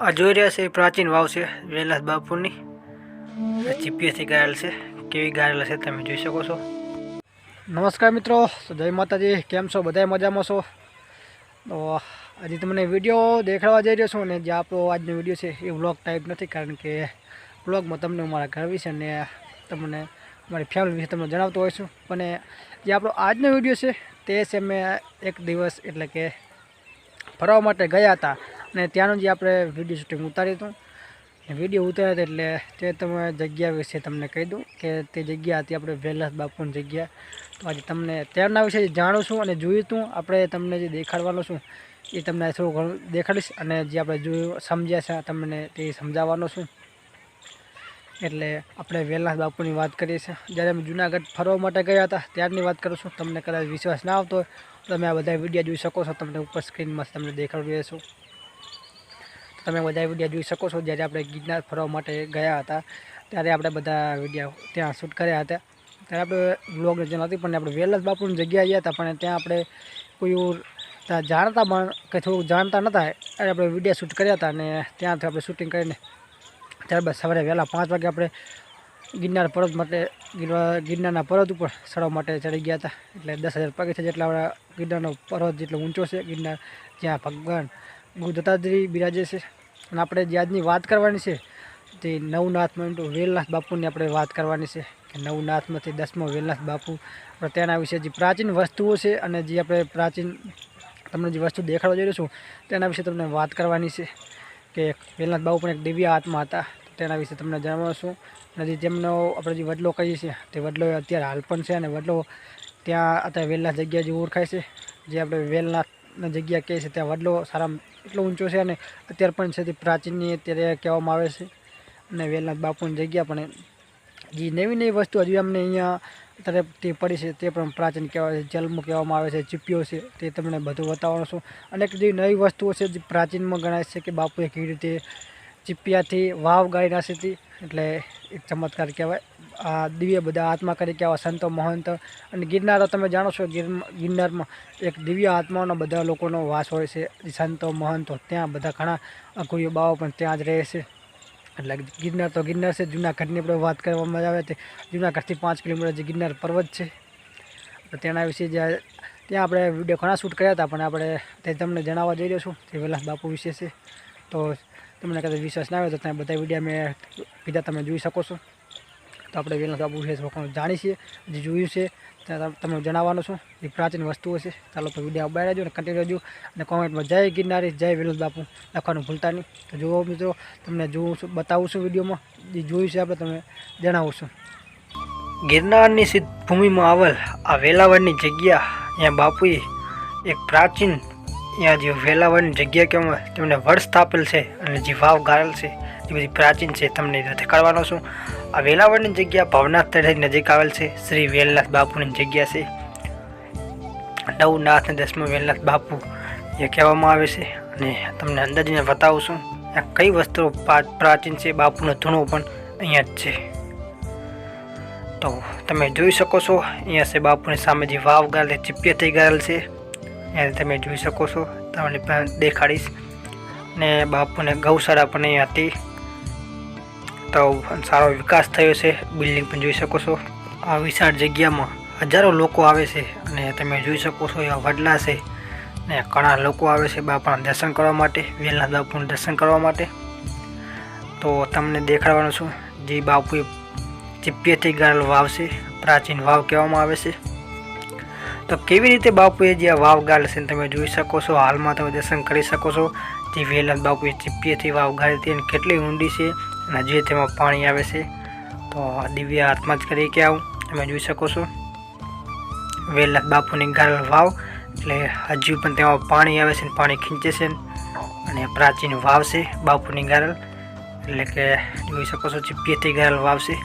આ જોઈ રહ્યા છે, એ પ્રાચીન વાવ છે, વેલાસ બાપુની. જીપીએસથી ગાયેલ છે. કેવી ગાયેલ છે તમે જોઈ શકો છો. નમસ્કાર મિત્રો, તો જય માતાજી, કેમ છો? બધા મજામાં છો? તો આજે તમને વીડિયો દેખાડવા જઈ રહ્યો છું અને જે આપણો આજનો વીડિયો છે, એ વ્લોગ ટાઈપ નથી, કારણ કે વ્લોગમાં તમને મારા ઘર વિશે અને તમને મારી ફેમિલી વિશે તમને જણાવતો હોઈશું. પણ જે આપણો આજનો વીડિયો છે, તે છે મેં એક દિવસ એટલે કે ફરવા માટે ગયા હતા. અને ત્યાંનું જે આપણે વીડિયો શૂટિંગ ઉતાર્યું હતું વીડિયો ઉતાર્યા એટલે તે તમે જગ્યા વિશે તમને કહી દઉં કે તે જગ્યા હતી આપણે વેલાસ બાપુની જગ્યા. તો આજે તમને ત્યારના વિશે જાણું છું અને જોયું હતું. આપણે તમને જે દેખાડવાનું છું એ તમને થોડું ઘણું દેખાડીશ અને જે આપણે જોયું, સમજ્યા છે, તમને તે સમજાવવાનો છું. એટલે આપણે વેલાસ બાપુની વાત કરીએ છીએ. જ્યારે અમે જુનાગઢ ફરવા માટે ગયા હતા, ત્યારની વાત કરું છું. તમને કદાચ વિશ્વાસ ના આવતો હોય તમે આ બધા વીડિયો જોઈ શકો છો. તમને ઉપર સ્ક્રીનમાં તમને દેખાડી છું તમે બધા વીડિયો જોઈ શકો છો. જ્યારે આપણે ગિરનાર ફરવા માટે ગયા હતા, ત્યારે આપણે બધા વીડિયો ત્યાં શૂટ કર્યા હતા. ત્યારે આપણે બ્લોગ રચના હતી, પણ આપણે વેલસ બાપુની જગ્યાએ ગયા હતા, પણ ત્યાં આપણે કોઈ ત્યાં જાણતા પણ કંઈ થોડું જાણતા નહોતા. ત્યારે આપણે વીડિયો શૂટ કર્યા હતા અને ત્યાંથી આપણે શૂટિંગ કરીને ત્યારબાદ સવારે વહેલા પાંચ વાગે આપણે ગિરનાર પર્વત માટે ગિરનારના પર્વત ઉપર ચડવા માટે ચડી ગયા હતા. એટલે દસ હજાર પગથિયા જેટલા આપણા ગિરનારનો પર્વત જેટલો ઊંચો છે. ગિરનાર જ્યાં ભગવાન ગુરુ દત્તાત્રેય બિરાજે છે. અને આપણે જે આજની વાત કરવાની છે, તે નવનાથમાં વેલનાથ બાપુની આપણે વાત કરવાની છે કે નવનાથમાંથી દસમો વેલનાથ બાપુ તેના વિશે જે પ્રાચીન વસ્તુઓ છે અને જે આપણે પ્રાચીન તમને જે વસ્તુ દેખાડવા જઈ રહ્યો છું, તેના વિશે તમને વાત કરવાની છે કે વેલનાથ બાપુ પણ એક દિવ્ય આત્મા હતા. તેના વિશે તમને જણાવવાનું છું. અને જે જેમનો આપણે જે વડલો કહીએ છીએ, તે વડલો અત્યારે હાલ પણ છે અને વડલો ત્યાં અત્યારે વેલનાથ જગ્યા જે ઓળખાય છે. જે આપણે વેલનાથની જગ્યા કહે છે, ત્યાં વડલો સારા એટલો ઊંચો છે અને અત્યારે પણ છે તે પ્રાચીનની અત્યારે કહેવામાં આવે છે. અને વેલનાથ બાપુની જગ્યા પણ જે નવી નવી વસ્તુ હજુ અમને અહીંયા અત્યારે તે પડી છે તે પણ પ્રાચીન કહેવાય છે, જલમું કહેવામાં આવે છે ચીપીઓ છે તે તમને બધું બતાવવાનું છું. અનેક જે નવી વસ્તુઓ છે જે પ્રાચીનમાં ગણાય છે કે બાપુએ કેવી રીતે ચીપિયાથી વાવ ગાળી નાખી હતી, એટલે એક ચમત્કાર કહેવાય. દિવ્ય બધા આત્મા કરી કે આવા સંતો મહંત અને ગિરનારો તમે જાણો છો, ગિર ગિરનારમાં એક દિવ્ય આત્માઓનો બધા લોકોનો વાસ હોય છે. સંતો મહંતો ત્યાં બધા ઘણા અઘુરીઓ, બાવો પણ ત્યાં જ રહે છે. એટલે ગિરનાર તો ગિરનાર છે જૂનાગઢની આપણે વાત કરવામાં આવે તે જૂનાગઢથી પાંચ કિલોમીટર જે ગિરનાર પર્વત છે. તેના વિશે જે ત્યાં આપણે વીડિયો ઘણા શૂટ કર્યા હતા, પણ આપણે તે તમને જણાવવા જઈ રહ્યો છું. તે વેલાસ બાપુ વિશે છે. તો તમને કદાચ વિશ્વાસ ના આવે તો ત્યાં બધા વીડિયો મેં કીધા, તમે જોઈ શકો છો. તો આપણે વેલાસ બાપુ છે થોડું જાણી છીએ જે જોયું છે. ત્યાં તમને જણાવવાનું છું જે પ્રાચીન વસ્તુઓ છે. ચાલો તો વીડિયો બહાર રહેજો અને કન્ટિન્યુ રહેજો. અને કોમેન્ટમાં જય ગિરનારી, જય વેલુસ બાપુ, લખવાનું ભૂલતા નહીં. તો જુઓ મિત્રો, તમને જોઉં છું, બતાવું છું વિડીયોમાં, જે જોયું છે આપણે તમે જણાવું છું. ગિરનારની સિદ્ધ ભૂમિમાં આવેલ આ વેલાવળની જગ્યા, અહીંયા બાપુએ એક પ્રાચીન, અહીંયા જે વેલાવળની જગ્યા કહેવામાં તેમને વડ સ્થાપેલ છે અને જે વાવ ગાળેલ છે, એ બધી પ્રાચીન છે, તમને દેખાડવાનો છું. આ વેલાવળની જગ્યા ભવનાથ તળેની નજીક આવેલ છે. શ્રી વેલનાથ બાપુની જગ્યા છે. નવનાથ અને દસમો વેલનાથ બાપુ એ કહેવામાં આવે છે. અને તમને અંદાજીને બતાવું છું આ કઈ વસ્તુઓ પ્રાચીન છે, બાપુનો ધૂણો પણ અહીંયા જ છે. તો તમે જોઈ શકો છો, અહીંયા છે બાપુની સામે જે વાવ ગાલે ચીપિયા થઈ ગયેલ છે. અહીંયા તમે જોઈ શકો છો, તમને દેખાડીશ. ને બાપુને ગૌશાળા પણ અહીંયા હતી. તો સારો વિકાસ થયો છે. બિલ્ડિંગ પણ જોઈ શકો છો. આ વિશાળ જગ્યામાં હજારો લોકો આવે છે અને તમે જોઈ શકો છો એવા વડલા છે ને ઘણા લોકો આવે છે બાપાના દર્શન કરવા માટે વેલનાથ બાપુનું દર્શન કરવા માટે. તો તમને દેખાડવાનું છું, જે બાપુએ ચીપિયાથી ગાળેલો વાવ છે, પ્રાચીન વાવ કહેવામાં આવે છે. તો કેવી રીતે બાપુએ જે વાવ ગાળે છે તમે જોઈ શકો છો, હાલમાં તમે દર્શન કરી શકો છો. જે વેલનાથ બાપુએ ચીપિયાથી વાવ ગાળી હતી અને કેટલી ઊંડી છે અને જે તેમાં પાણી આવે છે, તો દિવ્ય આત્મા જ કરી કે આવું. તમે જોઈ શકો છો. વેલનાથ બાપુની ગાળેલ વાવ, એટલે હજુ પણ તેમાં પાણી આવે છે ને પાણી ખીંચે છે અને પ્રાચીન વાવ છે બાપુની ગારલ એટલે કે જોઈ શકો છો ચીપીએથી ગારલ વાવ છે.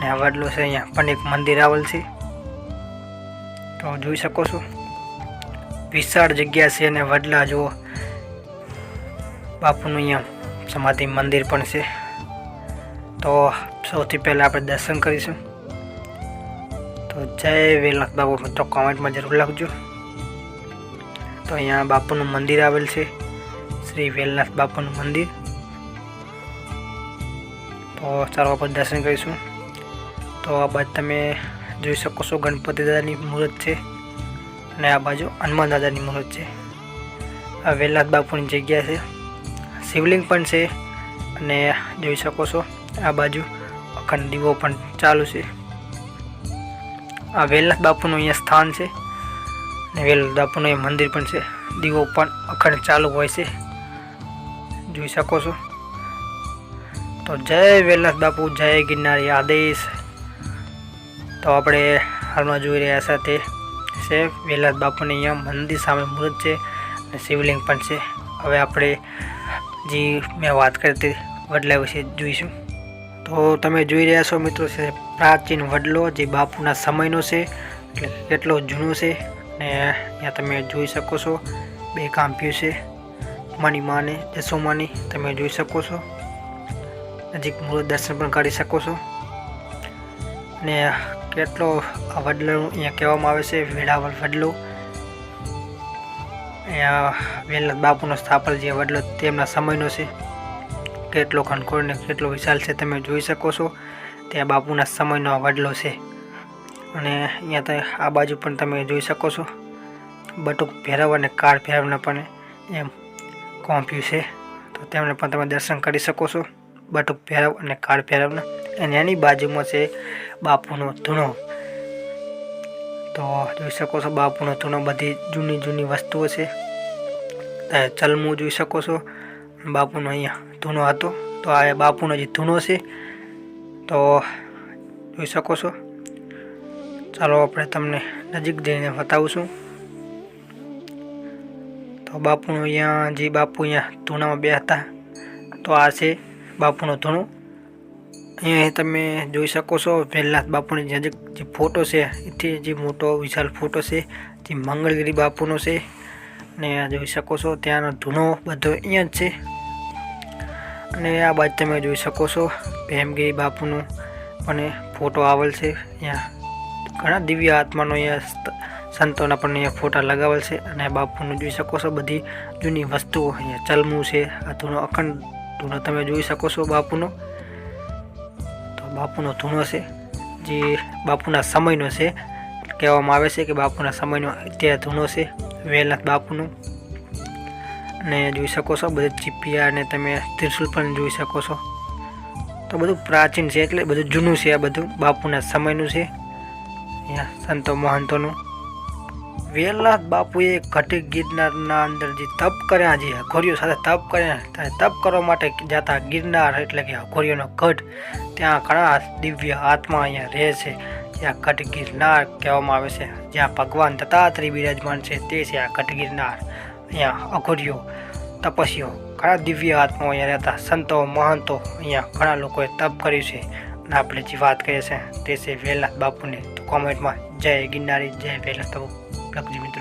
ને આ વડલો છે અહીંયા પણ એક મંદિર આવેલ છે. તો જોઈ શકો છો. વિશાળ જગ્યા છે અને વડલા જુઓ. બાપુનું અહીંયા સમાધિ મંદિર પણ છે. તો સૌથી પહેલાં આપણે દર્શન કરીશું. તો જય વેલનાથ બાપુ તો કોમેન્ટમાં જરૂર લખજો. તો અહીંયા બાપુનું મંદિર આવેલ છે, શ્રી વેલનાથ બાપુનું મંદિર. તો ચાલો આપણે દર્શન કરીશું. તો આ બાજુ તમે જોઈ શકો છો ગણપતિ દાદાની મૂર્ત છે અને આ બાજુ હનુમાન દાદાની મૂર્ત છે. આ વેલનાથ બાપુની જગ્યા છે. શિવલિંગ પણ છે અને જોઈ શકો છો આ બાજુ અખંડ દીવો પણ ચાલુ છે. આ વેલનાથ બાપુનું અહીંયા સ્થાન છે અને વેલનાથ બાપુનું અહીંયા મંદિર પણ છે. દીવો પણ અખંડ ચાલુ હોય છે. જોઈ શકો છો. તો જય વેલનાથ બાપુ, જય ગિરનારી આદેશ. તો આપણે હાલમાં જોઈ રહ્યા તે છે વેલનાથ બાપુની અહીંયા મંદિર સામે મૂર્ત છે અને શિવલિંગ પણ છે. હવે આપણે જે મેં વાત કરી હતી વડલા વિશે જોઈશું. તો તમે જોઈ રહ્યા છો મિત્રો છે પ્રાચીન વડલો જે બાપુના સમયનો છે, એટલે કેટલો જૂનો છે. ને અહીંયા તમે જોઈ શકો છો, બે કાંપ્યું છે. માની માને જસોમાની તમે જોઈ શકો છો. નજીક મૂળ દર્શન પણ કરી શકો છો. અને કેટલો આ વડલો અહીંયા કહેવામાં આવે છે, વેળાવળ વડલો. અહીંયા વેલનાથ બાપુનો સ્થાપલ જે વડલો તેમના સમયનો છે. કેટલો ખનખોળ ને કેટલો વિશાળ છે તમે જોઈ શકો છો. ત્યાં બાપુના સમયનો વડલો છે. અને અહીંયા તો આ બાજુ પણ તમે જોઈ શકો છો. બટુક ભેરવ અને કાર ભેરવને પણ એમ કોંપ્યું છે. તો તેમને પણ તમે દર્શન કરી શકો છો. બટુક ભેરવ અને કાળ ભેરવના. અને એની બાજુમાં છે બાપુનો ધૂણો. તો જોઈ શકો છો બાપુનો ધૂણો બધી જૂની જૂની વસ્તુઓ છે. ચલમું જોઈ શકો છો. બાપુનો અહીંયા ધૂણો હતો. તો આ બાપુનો જે ધૂનો છે, તો જોઈ શકો છો. ચાલો આપણે તમને નજીક જઈને બતાવીશું. તો બાપુનો અહીંયા, જે બાપુ અહીંયા ધૂણામાં બે હતા, તો આ છે બાપુનો ધૂણો. અહીંયા તમે જોઈ શકો છો પહેલાં બાપુની નજીક જે ફોટો છે, એથી જે મોટો વિશાળ ફોટો છે, જે મંગળગીરી બાપુનો છે. ને જોઈ શકો છો, ત્યાંનો ધૂણો બધો અહીંયા જ છે. અને આ બાજુ તમે જોઈ શકો છો ભેમગીરી બાપુનું પણ ફોટો આવેલ છે અહીંયા. ઘણા દિવ્ય આત્માનો અહીંયા સંતોના પણ અહીંયા ફોટા લગાવેલ છે અને બાપુનું જોઈ શકો છો બધી જૂની વસ્તુઓ અહીંયા ચલમું છે, આ ધૂણો અખંડ ધૂણો તમે જોઈ શકો છો બાપુનો. તો બાપુનો ધૂણો છે, જે બાપુના સમયનો છે. કહેવામાં આવે છે કે બાપુના સમયનો અત્યારે ધૂણો છે, વેલનાથ બાપુનું. અને જોઈ શકો છો બધું ચીપિયા અને તમે ત્રિશુલ પણ જોઈ શકો છો. તો બધું પ્રાચીન છે એટલે બધું જૂનું છે આ બધું. બાપુના સમયનું છે. સંતો મહંતોનું. વેલનાથ બાપુએ ઘટી ગિરનારના અંદર જે તપ કર્યા, જે અઘોરીઓ સાથે તપ કર્યા તપ કરવા માટે જતા ગિરનાર એટલે કે અઘોરીઓનો ઘટ ત્યાં ઘણા દિવ્ય આત્મા અહીંયા રહે છે. જ્યાં ઘટ ગિરનાર કહેવામાં આવે છે. જ્યાં ભગવાન દત્તાત્રી બિરાજમાન છે, તે છે આ ઘટ ગિરનાર અહીંયા અઘોરીઓ તપસ્યો. ઘણા દિવ્ય આત્માઓ અહીંયા રહેતા. સંતો, મહંતો અહીંયા ઘણા લોકોએ તપ કર્યું છે. અને આપણે જે વાત કરીએ છીએ તે છે વેલા બાપુને. તો કોમેન્ટમાં જય ગિરનારી, જય વેલા બાપુ. લખજો મિત્રો.